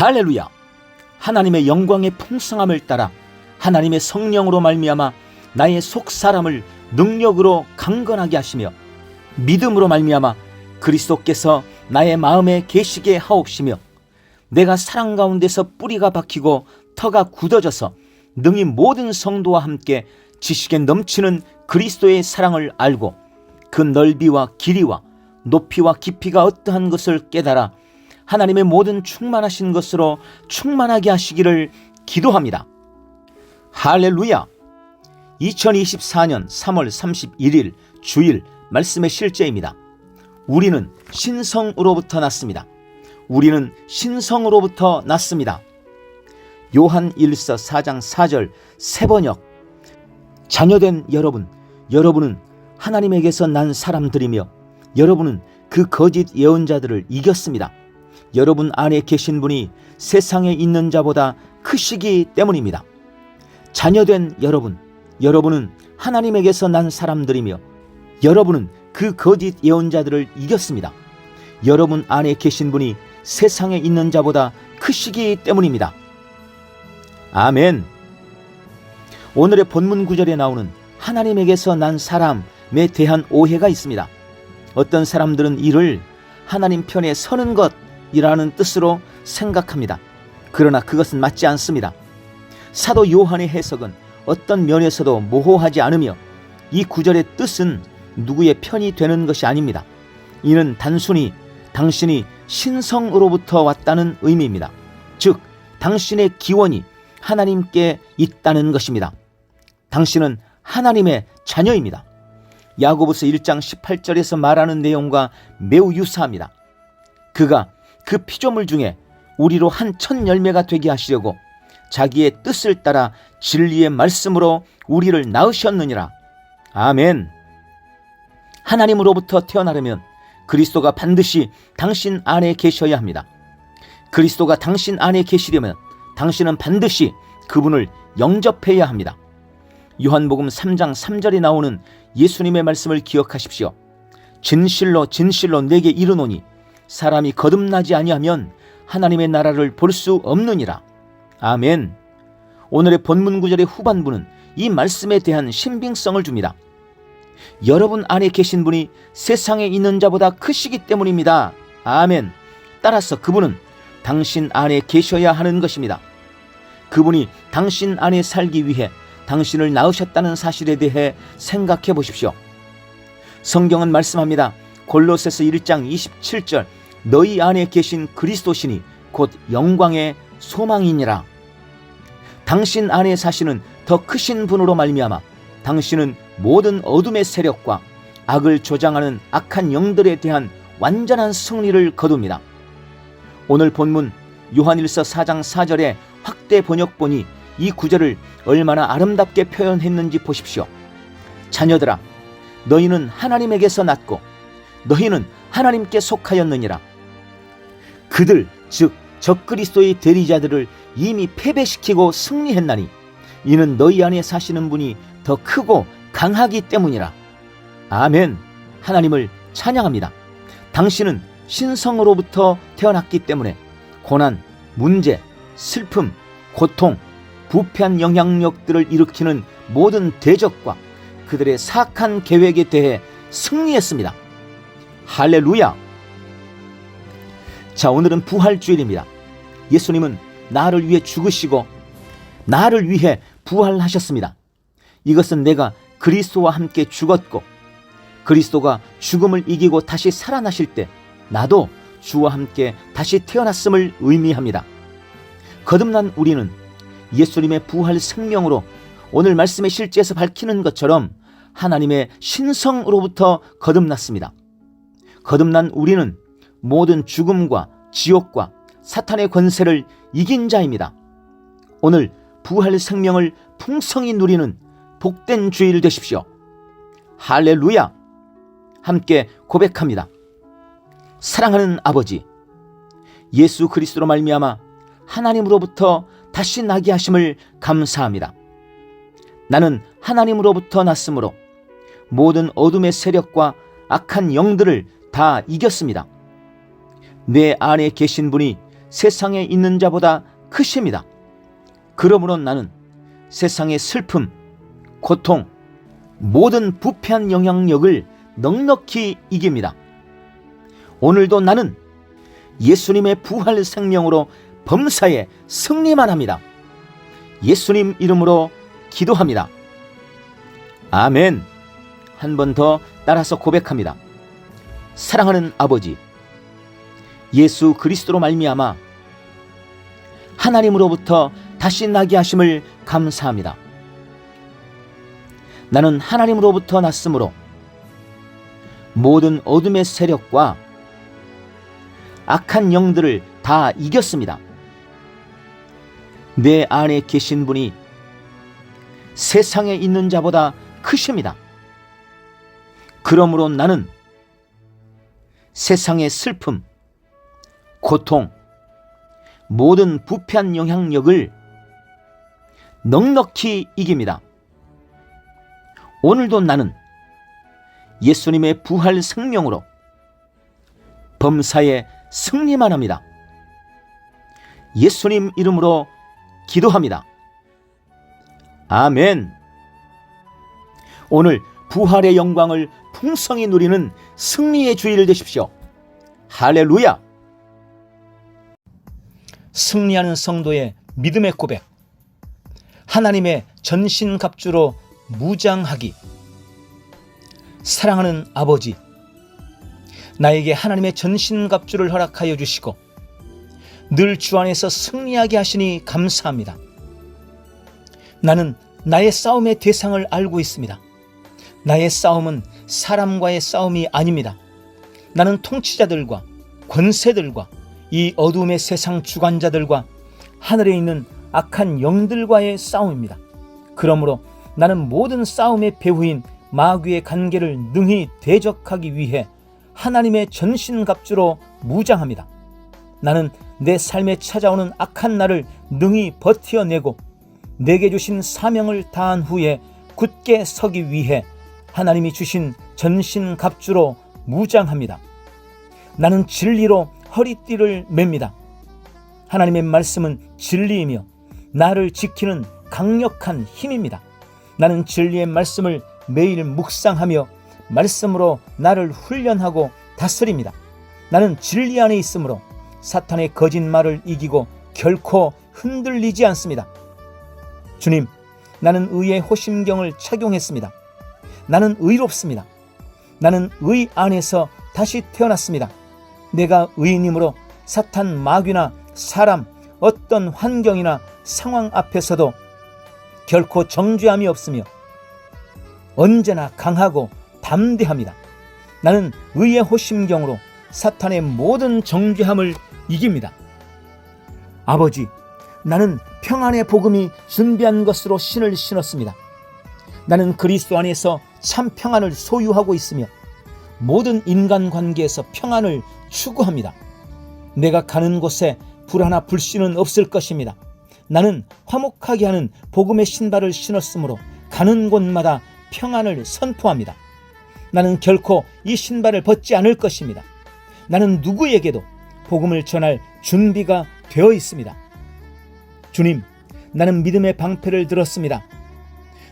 할렐루야! 하나님의 영광의 풍성함을 따라 하나님의 성령으로 말미암아 나의 속 사람을 능력으로 강건하게 하시며 믿음으로 말미암아 그리스도께서 나의 마음에 계시게 하옵시며 내가 사랑 가운데서 뿌리가 박히고 터가 굳어져서 능히 모든 성도와 함께 지식에 넘치는 그리스도의 사랑을 알고 그 넓이와 길이와 높이와 깊이가 어떠한 것을 깨달아 하나님의 모든 충만하신 것으로 충만하게 하시기를 기도합니다. 할렐루야! 2024년 3월 31일 주일 말씀의 실제입니다. 우리는 신성으로부터 났습니다. 우리는 신성으로부터 났습니다. 요한 1서 4장 4절 세번역 자녀된 여러분, 여러분은 하나님에게서 난 사람들이며 여러분은 그 거짓 예언자들을 이겼습니다. 여러분 안에 계신 분이 세상에 있는 자보다 크시기 때문입니다. 자녀된 여러분, 여러분은 하나님에게서 난 사람들이며 여러분은 그 거짓 예언자들을 이겼습니다. 여러분 안에 계신 분이 세상에 있는 자보다 크시기 때문입니다. 아멘. 오늘의 본문 구절에 나오는 하나님에게서 난 사람에 대한 오해가 있습니다. 어떤 사람들은 이를 하나님 편에 서는 것 이라는 뜻으로 생각합니다. 그러나 그것은 맞지 않습니다. 사도 요한의 해석은 어떤 면에서도 모호하지 않으며 이 구절의 뜻은 누구의 편이 되는 것이 아닙니다. 이는 단순히 당신이 신성으로부터 왔다는 의미입니다. 즉, 당신의 기원이 하나님께 있다는 것입니다. 당신은 하나님의 자녀입니다. 야고보서 1장 18절에서 말하는 내용과 매우 유사합니다. 그가 그 피조물 중에 우리로 한첫 열매가 되게 하시려고 자기의 뜻을 따라 진리의 말씀으로 우리를 낳으셨느니라. 아멘. 하나님으로부터 태어나려면 그리스도가 반드시 당신 안에 계셔야 합니다. 그리스도가 당신 안에 계시려면 당신은 반드시 그분을 영접해야 합니다. 요한복음 3장 3절에 나오는 예수님의 말씀을 기억하십시오. 진실로 진실로 내게 이르노니 사람이 거듭나지 아니하면 하나님의 나라를 볼 수 없느니라. 아멘. 오늘의 본문 구절의 후반부는 이 말씀에 대한 신빙성을 줍니다. 여러분 안에 계신 분이 세상에 있는 자보다 크시기 때문입니다. 아멘. 따라서 그분은 당신 안에 계셔야 하는 것입니다. 그분이 당신 안에 살기 위해 당신을 낳으셨다는 사실에 대해 생각해 보십시오. 성경은 말씀합니다. 골로새서 1장 27절 너희 안에 계신 그리스도시니 곧 영광의 소망이니라. 당신 안에 사시는 더 크신 분으로 말미암아 당신은 모든 어둠의 세력과 악을 조장하는 악한 영들에 대한 완전한 승리를 거둡니다. 오늘 본문 요한일서 4장 4절의 확대 번역본이 이 구절을 얼마나 아름답게 표현했는지 보십시오. 자녀들아, 너희는 하나님에게서 났고 너희는 하나님께 속하였느니라. 그들 즉 적그리스도의 대리자들을 이미 패배시키고 승리했나니 이는 너희 안에 사시는 분이 더 크고 강하기 때문이라. 아멘. 하나님을 찬양합니다. 당신은 신성으로부터 태어났기 때문에 고난, 문제, 슬픔, 고통, 부패한 영향력들을 일으키는 모든 대적과 그들의 사악한 계획에 대해 승리했습니다. 할렐루야! 자, 오늘은 부활주일입니다. 예수님은 나를 위해 죽으시고 나를 위해 부활하셨습니다. 이것은 내가 그리스도와 함께 죽었고 그리스도가 죽음을 이기고 다시 살아나실 때 나도 주와 함께 다시 태어났음을 의미합니다. 거듭난 우리는 예수님의 부활 생명으로 오늘 말씀의 실제에서 밝히는 것처럼 하나님의 신성으로부터 거듭났습니다. 거듭난 우리는 모든 죽음과 지옥과 사탄의 권세를 이긴 자입니다. 오늘 부활 생명을 풍성히 누리는 복된 주일 되십시오. 할렐루야! 함께 고백합니다. 사랑하는 아버지, 예수 그리스도로 말미암아 하나님으로부터 다시 나게 하심을 감사합니다. 나는 하나님으로부터 났으므로 모든 어둠의 세력과 악한 영들을 다 이겼습니다. 내 안에 계신 분이 세상에 있는 자보다 크십니다. 그러므로 나는 세상의 슬픔, 고통, 모든 부패한 영향력을 넉넉히 이깁니다. 오늘도 나는 예수님의 부활 생명으로 범사에 승리만 합니다. 예수님 이름으로 기도합니다. 아멘. 한 번 더 따라서 고백합니다. 사랑하는 아버지, 예수 그리스도로 말미암아 하나님으로부터 다시 나게 하심을 감사합니다. 나는 하나님으로부터 났으므로 모든 어둠의 세력과 악한 영들을 다 이겼습니다. 내 안에 계신 분이 세상에 있는 자보다 크십니다. 그러므로 나는 세상의 슬픔, 고통, 모든 부패한 영향력을 넉넉히 이깁니다. 오늘도 나는 예수님의 부활 생명으로 범사에 승리만 합니다. 예수님 이름으로 기도합니다. 아멘. 오늘 부활의 영광을 풍성히 누리는 승리의 주일을 되십시오. 할렐루야! 승리하는 성도의 믿음의 고백. 하나님의 전신갑주로 무장하기. 사랑하는 아버지, 나에게 하나님의 전신갑주를 허락하여 주시고 늘 주 안에서 승리하게 하시니 감사합니다. 나는 나의 싸움의 대상을 알고 있습니다. 나의 싸움은 사람과의 싸움이 아닙니다. 나는 통치자들과 권세들과 이 어둠의 세상 주관자들과 하늘에 있는 악한 영들과의 싸움입니다. 그러므로 나는 모든 싸움의 배후인 마귀의 관계를 능히 대적하기 위해 하나님의 전신갑주로 무장합니다. 나는 내 삶에 찾아오는 악한 날을 능히 버티어내고 내게 주신 사명을 다한 후에 굳게 서기 위해 하나님이 주신 전신갑주로 무장합니다. 나는 진리로 허리띠를 맵니다. 하나님의 말씀은 진리이며 나를 지키는 강력한 힘입니다. 나는 진리의 말씀을 매일 묵상하며 말씀으로 나를 훈련하고 다스립니다. 나는 진리 안에 있으므로 사탄의 거짓말을 이기고 결코 흔들리지 않습니다. 주님, 나는 의의 호심경을 착용했습니다. 나는 의롭습니다. 나는 의 안에서 다시 태어났습니다. 내가 의인이므로 사탄 마귀나 사람 어떤 환경이나 상황 앞에서도 결코 정죄함이 없으며 언제나 강하고 담대합니다. 나는 의의 호심경으로 사탄의 모든 정죄함을 이깁니다. 아버지, 나는 평안의 복음이 준비한 것으로 신을 신었습니다. 나는 그리스도 안에서 참 평안을 소유하고 있으며 모든 인간 관계에서 평안을 추구합니다. 내가 가는 곳에 불하나 불씨는 없을 것입니다. 나는 화목하게 하는 복음의 신발을 신었으므로 가는 곳마다 평안을 선포합니다. 나는 결코 이 신발을 벗지 않을 것입니다. 나는 누구에게도 복음을 전할 준비가 되어 있습니다. 주님, 나는 믿음의 방패를 들었습니다.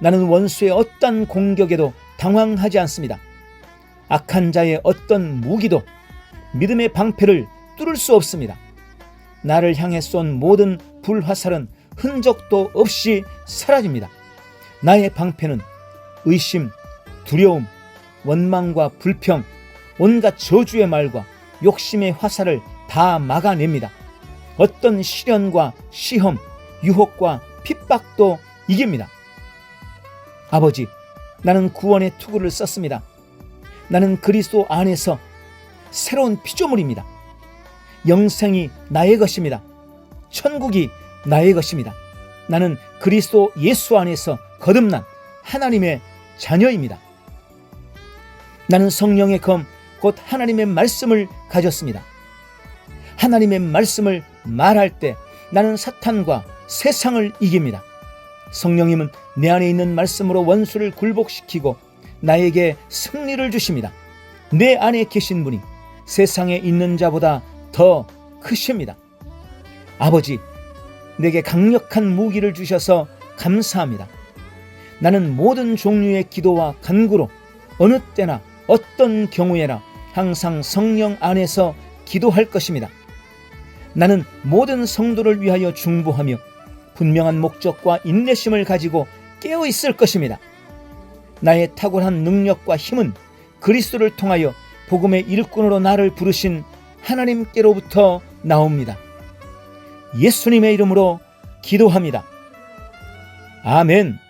나는 원수의 어떤 공격에도 당황하지 않습니다. 악한 자의 어떤 무기도 믿음의 방패를 뚫을 수 없습니다. 나를 향해 쏜 모든 불화살은 흔적도 없이 사라집니다. 나의 방패는 의심, 두려움, 원망과 불평, 온갖 저주의 말과 욕심의 화살을 다 막아냅니다. 어떤 시련과 시험, 유혹과 핍박도 이깁니다. 아버지, 나는 구원의 투구를 썼습니다. 나는 그리스도 안에서 새로운 피조물입니다. 영생이 나의 것입니다. 천국이 나의 것입니다. 나는 그리스도 예수 안에서 거듭난 하나님의 자녀입니다. 나는 성령의 검, 곧 하나님의 말씀을 가졌습니다. 하나님의 말씀을 말할 때 나는 사탄과 세상을 이깁니다. 성령님은 내 안에 있는 말씀으로 원수를 굴복시키고 나에게 승리를 주십니다. 내 안에 계신 분이 세상에 있는 자보다 더 크십니다. 아버지, 내게 강력한 무기를 주셔서 감사합니다. 나는 모든 종류의 기도와 간구로 어느 때나 어떤 경우에나 항상 성령 안에서 기도할 것입니다. 나는 모든 성도를 위하여 중보하며 분명한 목적과 인내심을 가지고 깨어 있을 것입니다. 나의 탁월한 능력과 힘은 그리스도를 통하여 복음의 일꾼으로 나를 부르신 하나님께로부터 나옵니다. 예수님의 이름으로 기도합니다. 아멘.